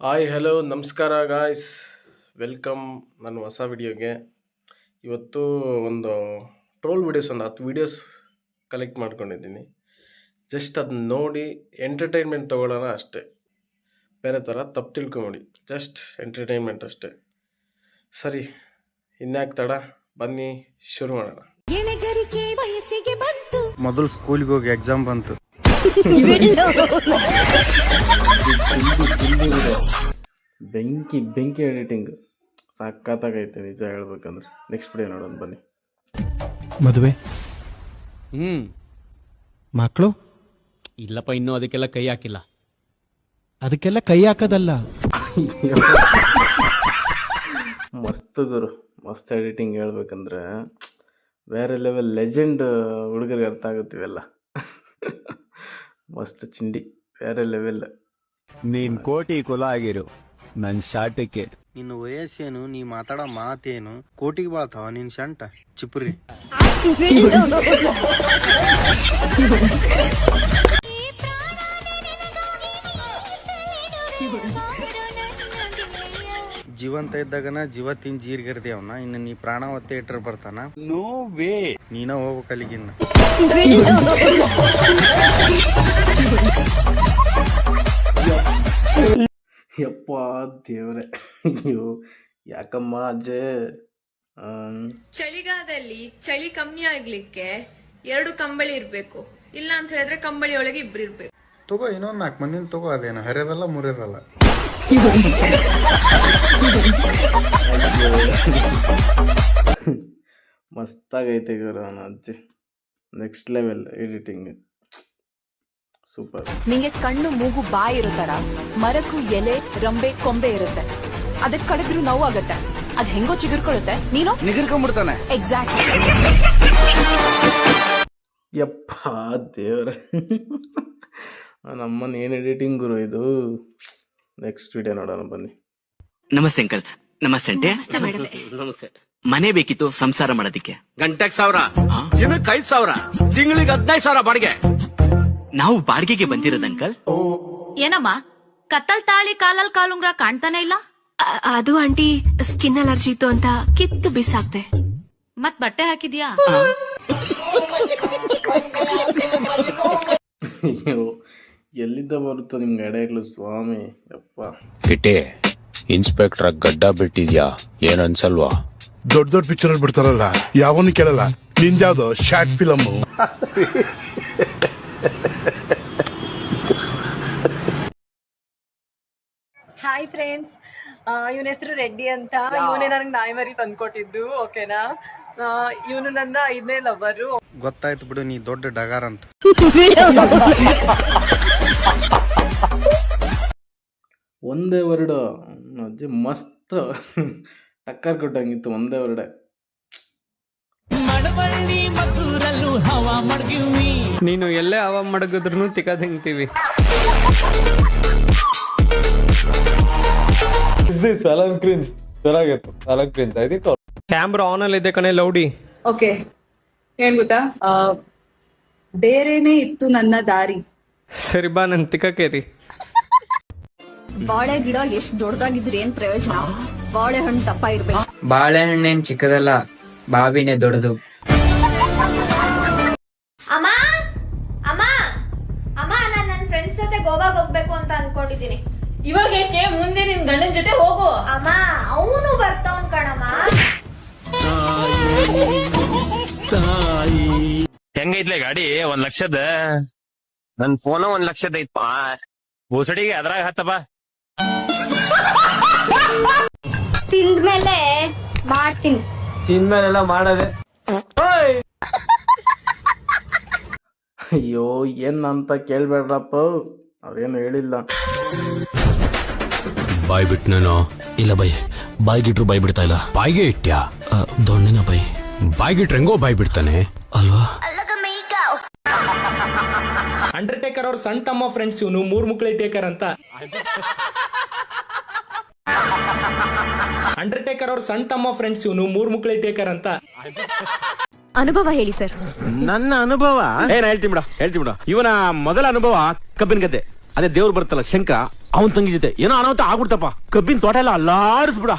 Hi hello ನಮಸ್ಕಾರ guys welcome ನನ್ನ ಹೊಸ ವಿಡಿಯೋಗೆ ಇವತ್ತು ಒಂದು ಟ್ರೋಲ್ ವಿಡಿಯೋಸ್ ಒಂದು ಹತ್ತು ವಿಡಿಯೋಸ್ ಕಲೆಕ್ಟ್ ಮಾಡ್ಕೊಂಡಿದ್ದೀನಿ. ಜಸ್ಟ್ ಅದನ್ನ ನೋಡಿ ಎಂಟರ್ಟೈನ್ಮೆಂಟ್ ತೊಗೊಳ್ಳೋಣ ಅಷ್ಟೇ. ಬೇರೆ ಥರ ತಪ್ಪು ತಿಳ್ಕೊಂಬಿಡಿ. ಜಸ್ಟ್ ಎಂಟರ್ಟೈನ್ಮೆಂಟ್ ಅಷ್ಟೇ. ಸರಿ ಇನ್ಯಾಕೆ ತಡ? ಬನ್ನಿ ಶುರು ಮಾಡೋಣ. ಎಣೆಗರಿಕೆ ವಯಸ್ಸಿಗೆ ಬಂತು. ಮೊದಲು ಸ್ಕೂಲಿಗೆ ಹೋಗಿ ಎಕ್ಸಾಮ್ ಬಂತು. ಬೆಂಕಿ ಬೆಂಕಿ ಎಡಿಟಿಂಗ್ ಸಖತ್ತಾಗೈತೆ ನಿಜ ಹೇಳ್ಬೇಕಂದ್ರೆ. ನೆಕ್ಸ್ಟ್ ವಿಡಿಯೋ ನೋಡೋಣ ಬನ್ನಿ. ಮದುವೆ? ಹ್ಮ್. ಮಕ್ಕಳು ಇಲ್ಲಪ್ಪ ಇನ್ನೂ ಅದಕ್ಕೆಲ್ಲ ಕೈ ಹಾಕಿಲ್ಲ. ಅದಕ್ಕೆಲ್ಲ ಕೈ ಹಾಕೋದಲ್ಲ? ಮಸ್ತ್ ಗುರು. ಮಸ್ತ್ ಎಡಿಟಿಂಗ್ ಹೇಳ್ಬೇಕಂದ್ರೆ. ಬೇರೆ ಲೆವೆಲ್ ಲೆಜೆಂಡ್ ಹುಡುಗರಿಗೆ ಅರ್ಥ ಆಗುತ್ತಿವೆಲ್ಲ ಮಸ್ತ್ ಚಿಂಡಿ. ಬೇರೆ ಲೆವೆಲ್ ನೀನ್ ಕೋಟಿ ಕುಲ ಆಗಿರು. ನನ್ ಶಾಟಕ್ಕೆ ನಿನ್ನ ವಯಸ್ಸೇನು ನೀ ಮಾತಾಡೋ ಮಾತೇನು? ಕೋಟಿಗೆ ಬಾಳ್ತಾವ ನಿನ್ ಶಂಟ ಚಿಪ್ರಿ. ಜೀವಂತ ಇದ್ದಾಗನ ಜೀವ ತಿನ್ ಜೀರ್ಗರ್ದಿ ಅವನ. ಇನ್ನು ನೀ ಪ್ರಾಣ ಒತ್ತೆ ಇಟ್ಟರೆ ಬರ್ತಾನ. ನೋ ವೇ ನೀನ ಹೋಗ್ಬೇಕು ಯಪ್ಪ ದೇವ್ರೆ ಅಯ್ಯೋ ಯಾಕಮ್ಮ ಅಜ್ಜೆ? ಚಳಿಗಾಲದಲ್ಲಿ ಚಳಿ ಕಮ್ಮಿ ಆಗ್ಲಿಕ್ಕೆ ಎರಡು ಕಂಬಳಿ ಇರ್ಬೇಕು. ಇಲ್ಲ ಅಂತ ಹೇಳಿದ್ರೆ ಕಂಬಳಿ ಒಳಗೆ ಇಬ್ರು ಇರ್ಬೇಕು. ತಗೋ ಇನ್ನೊಂದು ನಾಲ್ಕು ಮಂದಿನ ತಗೋ ಅದೇನು ಹರಿಯೋದಲ್ಲ ಮುರಿಯೋದಲ್ಲ. ಮಸ್ತಾಗೈತೆ ಗುರು ಅಜ್ಜಿ. ನೆಕ್ಸ್ಟ್ ಲೆವೆಲ್ ಎಡಿಟಿಂಗ್ ಸೂಪರ್ ನಿಂಗೆ ಕಣ್ಣು ಮೂಗು ಬಾಯಿ ಇರೋ ತರ. ಮರಕ್ಕೂ ಎಲೆ ರಂಬೆ ಕೊಂಬೆ ಇರುತ್ತೆ. ಅದಕ್ಕೆ ಕಡಿದ್ರು ನೋವು ಆಗುತ್ತೆ. ಅದ್ ಹೆಂಗೋ ಚಿಗುರ್ಕೊಳ್ಳುತ್ತೆ. ನೀನು? ನಿಗರ್ಕೊಂಡ್ಬಿಡ್ತಾನೆ. ಎಕ್ಸಾಕ್ಟ್ ಯಪ್ಪ ದೇವರ. ನಮ್ಮನ್ನ ಏನ್ ಎಡಿಟಿಂಗ್ ಗುರು ಇದು? ನೆಕ್ಸ್ಟ್ ವಿಡಿಯೋ ನೋಡೋಣ ಬನ್ನಿ. ನಮಸ್ತೆ ಅಂಕಲ್. ನಮಸ್ತೆ ಅಂಟೆ ನಮಸ್ತೆ ಮನೆ ಬೇಕಿತ್ತು ಸಂಸಾರ ಮಾಡೋದಿಕ್ಕೆ. ಗಂಟೆಗ್ ಸಾವಿರ. ದಿನಕ್ಕೆ ಐದ್ ಸಾವಿರ. ತಿಂಗಳಿಗೆ ಹದಿನೈದು ಸಾವಿರ ಬಾಡಿಗೆ. ನಾವು ಬಾಡಿಗೆಗೆ ಬಂದಿರದ ಅಂಕಲ್. ಏನಮ್ಮ? ಕತ್ತಲ್ ತಾಳಿ ಕಾಲಲ್ ಕಾಲುಂಗ್ರ ಕಾಣ್ತಾನೆ ಇಲ್ಲ? ಅದು ಆಂಟಿ ಸ್ಕಿನ್ ಅಲರ್ಜಿ ಇತ್ತು ಅಂತ ಕಿತ್ತು ಬಿಸಾಕ್ದೆ. ಮತ್ ಬಟ್ಟೆ ಹಾಕಿದ್ಯಾ? ಎಲ್ಲಿಂದ ಎಲ್ಲಿದ್ದ ಬರುತ್ತೋ ನಿಮ್ಗೆ ಎಡೆಗಳು ಸ್ವಾಮಿ ಯಪ್ಪ. ಕಿಟ್ಟೆ ಇನ್ಸ್ಪೆಕ್ಟರ್ ಗಡ್ಡ ಬಿಟ್ಟಿದ್ಯಾ? ಏನ್ ಅನ್ಸಲ್ವಾ ದೊಡ್ಡ ದೊಡ್ಡ ಪಿಕ್ಚರ್ ಬಿಡ್ತಾರಲ್ಲ ಯಾವನು ಕೇಳಲ್ಲ. ನಿಂದ್ಯಾವ್ದು ಶಾರ್ಟ್ ಫಿಲಮ್ ಹಾಯ್ ಫ್ರೆಂಡ್ಸ್ ಇವನ ಹೆಸರು ರೆಡ್ಡಿ ಅಂತ. ಇವನೇ ನನಗೆ ನಾಯಿ ಮರಿ ತಂದ್ಕೊಟ್ಟಿದ್ದು ಓಕೆನಾ? ಇವನು ನನ್ನ ಐದನೇ ಲವರು ಗೊತ್ತಾಯ್ತು ಬಿಡು ನೀ ದೊಡ್ಡ ಡಗಾರ್ ಅಂತ. ಒಂದೇ ವರ್ಡು ಅಜ್ಜಿ ಮಸ್ತ್. ಟಕ್ಕರ್ ಕೊಟ್ಟಂಗಿತ್ತು ಒಂದೇ ವರ್ಡೆ. ನೀನು ಎಲ್ಲೇ ಹವಾ ಮಡಗಿದ್ರು ತಿಕ್ಕದಂಗ್ತೀವಿ ಅಲನ್ ಕ್ರಿಂಜ್ ಚೆನ್ನಾಗಿತ್ತು. ಅಲನ್ ಕ್ರಿಂಜ್ ಐದಿತ್ತು ಕ್ಯಾಮ್ರಾ ಆನ್ ಅಲ್ಲಿ ಇದೆ ಕಣೆ ಲೌಡಿ. ಓಕೆ ಏನ್ ಗೊತ್ತಾ? ಬೇರೆನೆ ಇತ್ತು ನನ್ನ ದಾರಿ. ಸರಿ ಬಾ ನನ್ ತಿಕ್ಕಕೇರಿ ಬಾಳೆ ಗಿಡ ಎಷ್ಟ್ ದೊಡ್ಡದಾಗಿದ್ರೆ ಏನ್ ಪ್ರಯೋಜನ? ಬಾಳೆಹಣ್ಣು ದಪ್ಪ ಇರ್ಬೇಕು. ಬಾಳೆಹಣ್ಣೇನ್ ಚಿಕ್ಕದಲ್ಲ ಬಾವಿನೇ ದೊಡ್ಡದು. ಅಮ್ಮ ಅಮ್ಮ ಅಮ್ಮ ನಾನು ನನ್ನ ಫ್ರೆಂಡ್ಸ್ ಜೊತೆ ಗೋವಾಗ ಹೋಗ್ಬೇಕು ಅಂತ ಅನ್ಕೊಂಡಿದೀನಿ ಇವಾಗ ಏಕೆ ಮುಂದೆ ನಿನ್ ಗಂಡನ ಜೊತೆ ಹೋಗು. ಅಮ್ಮ ಅವನು ಬರ್ತಾವನ್ ಕಣಮ್ಮ. ಹೆಂಗೈತ್ಲೆ ಗಾಡಿ? ಒಂದ್ ಲಕ್ಷದ? ನನ್ ಫೋನ್ ಒಂದ್ ಲಕ್ಷದ ಐತ್ಪಾ ಭೂಸಡಿಗೆ ಅದ್ರಾಗ ಹತ್ತಪ್ಪ. ತಿಂದ್ಮೇಲೆ ಮಾಡ್ತೀನಿ. ತಿಂದ್ಮೇಲೆಲ್ಲ ಮಾಡದೆ. ಅಯ್ಯೋ ಏನಂತ ಅಂತ ಕೇಳ್ಬೇಡ್ರಪ್ಪ. ಅವ್ರೇನು ಹೇಳಿಲ್ಲ. ಬಾಯ್ ಬಿಟ್ನೇನೋ ಇಲ್ಲ ಬೈ ಬಾಯ್ಗಿಟ್ರು ಬಾಯ್ ಬಿಡ್ತಾ ಇಲ್ಲ. ಬಾಯ್ಗೆ ಇಟ್ಟ್ಯಾ ದೊಣ್ಣೆನ ಬೈ ಬಾಯ್ಗಿಟ್ರೆ ಹೆಂಗೋ ಬಾಯ್ ಬಿಡ್ತಾನೆ? ಅಲ್ವಾ? ಅಂಡರ್ಟೇಕರ್ ಅವ್ರ ಸಣ್ಣ ತಮ್ಮ ಫ್ರೆಂಡ್ಸ್ ಇವನು ಮೂರ್ ಮುಕ್ಳಿ ಟೇಕರ್ ಅಂತ. ಅಂಡರ್ಟೇಕರ್ ಅವ್ರ ಸಣ್ಣ ತಮ್ಮ ಫ್ರೆಂಡ್ಸ್ ಇವನು ಮೂರ್ ಮುಕ್ಳಿ ಟೇಕರ್ ಅಂತ. ಅನುಭವ ಹೇಳಿ ಸರ್. ನನ್ನ ಅನುಭವ? ಏನ್ ಹೇಳ್ತೀನಿ ಬಿಡ ಹೇಳ್ತೀನಿ ಬಿಡ. ಇವನ ಮೊದಲ ಅನುಭವ ಕಬ್ಬಿನ ಗದ್ದೆ. ಅದೇ ದೇವ್ರು ಬರ್ತಲ್ಲ ಶಂಕ ಅವನ್ ತಂಗಿ ಜೊತೆ. ಏನೋ ಅನಾಹುತ ಆಗ್ಬಿಡ್ತಪ್ಪ. ಕಬ್ಬಿನ ತೋಟ ಎಲ್ಲ ಅಲ್ಲಾಡಿಸ್ಬಿಡ.